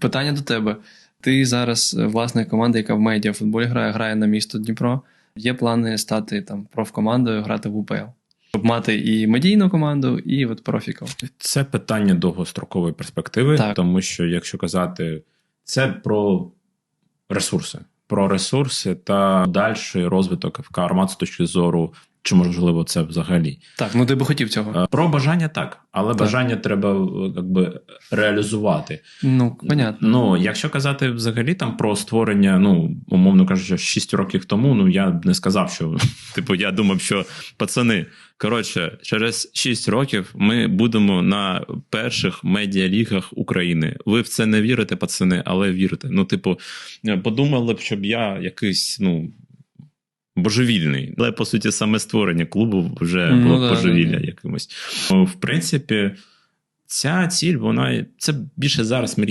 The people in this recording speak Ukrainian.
Питання до тебе. Ти зараз е, власник команди, яка в медіафутболі грає, грає на місто Дніпро. Є плани стати там профкомандою, грати в УПЛ. Щоб мати і медійну команду, і от профіку. Це питання довгострокової перспективи, Так. тому що, якщо казати, це про ресурси, про ресурси та дальший розвиток ФК Армат з точки зору, чи можливо це взагалі. Так, ну ти би хотів цього. Е, Про бажання так, але Так. бажання треба е, якби, реалізувати. Ну, понятно. Ну, якщо казати взагалі там про створення, ну умовно кажучи, 6 років тому, ну я б не сказав, що типу, я думав, що пацани, коротше, через 6 років ми будемо на перших медіалігах України. Ви в це не вірите, пацани, але вірите. Ну, типу, подумали б, щоб я якийсь, ну. Божевільний, але по суті саме створення клубу вже Ну, було да, божевілля да, якимось. В принципі, ця ціль, вона це більше зараз мрія.